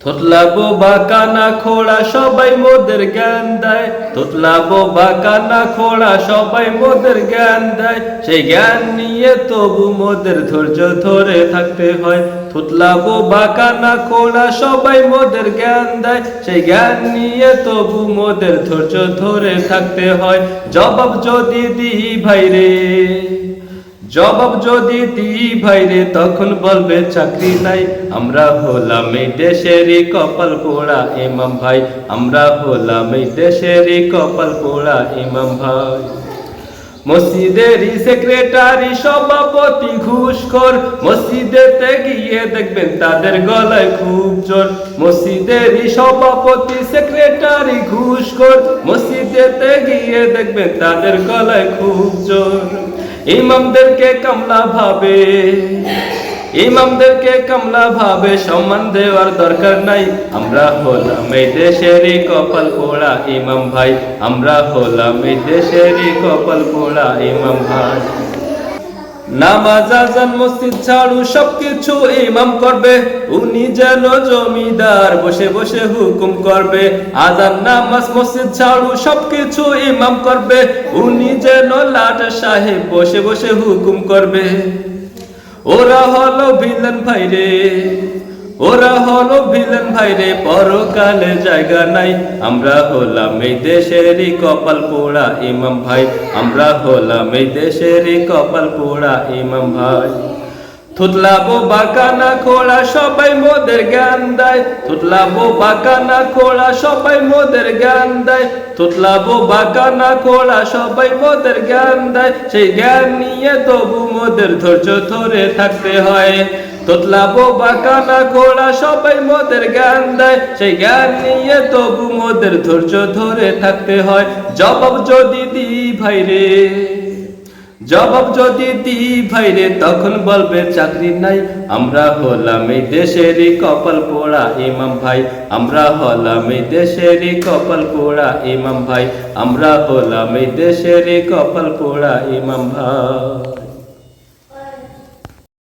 থতলা বোবা কানা খোড়া, সবাই মোদের জ্ঞান দেয়। থতলা বোবা কানা খোড়া, সবাই মোদের জ্ঞান দেয়। সেই জ্ঞান নিয়ে তবু মোদের ধৈর্য ধরে থাকতে হয়। থুতলা বোবা কানা খোড়া, সবাই মোদের জ্ঞান দেয়। সেই জ্ঞান নিয়ে তবু মোদের ধৈর্য ধরে থাকতে হয়। জবাব যদি দিই ভাই রে জবাব যদি দিই ভাইরে তখন বলবে চাকরি নাই। আমরা হলাম এই দেশেরই কপাল পোড়া ইমাম ভাই। আমরা হলাম এই দেশেরই কপাল পোড়া ইমাম ভাই। মসজিদেরই সেক্রেটারি, সভাপতি ঘুষখোর মসজিদেতে গিয়ে দেখবেন তাদের গলায় খুব জোর মসজিদেরই সভাপতি, সেক্রেটারি ঘুষখোর মসজিদেতে গিয়ে দেখবেন তাদের গলায় খুব জোর ইমামদেরকে কামলা ভাবে। ইমামদেরকে কামলা ভাবে, সম্মান দেওয়ার দরকার নাই। আমরা হলাম এই দেশেরই কপাল পোড়া ইমাম ভাই। আমরা হলাম এই দেশেরই কপাল পোড়া ইমাম ভাই। নামাজ, আজান, মসজিদ ছাড়ু, সবকিছু ইমাম করবে। উনি যেন জমিদার, বসে বসে হুকুম করবে। আজান, নামাজ, মসজিদ ছাড়ু, সবকিছু ইমাম করবে। উনি যেন লাট সাহেব বসে বসে হুকুম করবে। ওরা হলো ভিলেন ভাইরে। ওরা হলো ভিলেন ভাইরে পরকালে জায়গা নাই। আমরা হলাম এই দেশেরই কপাল পোড়া ইমাম ভাই। আমরা হলাম এই দেশেরই কপাল পোড়া ইমাম ভাই। থুতলা বোবা কানা খোড়া সবাই মোদের জ্ঞান দেয়। থুতলা বোবা কানা খোড়া সবাই মোদের জ্ঞান দেয়। থুতলা বোবা কানা খোড়া সবাই মোদের জ্ঞান দেয়। সেই জ্ঞান নিয়ে তবু মোদের ধৈর্য ধরে থাকতে হয়। তোতলা বোবা কানা খোড়া সবাই মোদের জ্ঞান দেয়। সেই জ্ঞান নিয়ে তবু মোদের ধৈর্য ধরে থাকতে হয়। জবাব যদি দিই ভাই রে জবাব যদি দিই ভাইরে তখন বলবে, চাকরি নাই, আমরা হলাম এই দেশেরই কপাল পোড়া ইমাম ভাই। আমরা হলাম এই দেশেরই কপাল পোড়া ইমাম ভাই। আমরা হলাম এই দেশেরই কপাল পোড়া ইমাম ভাই।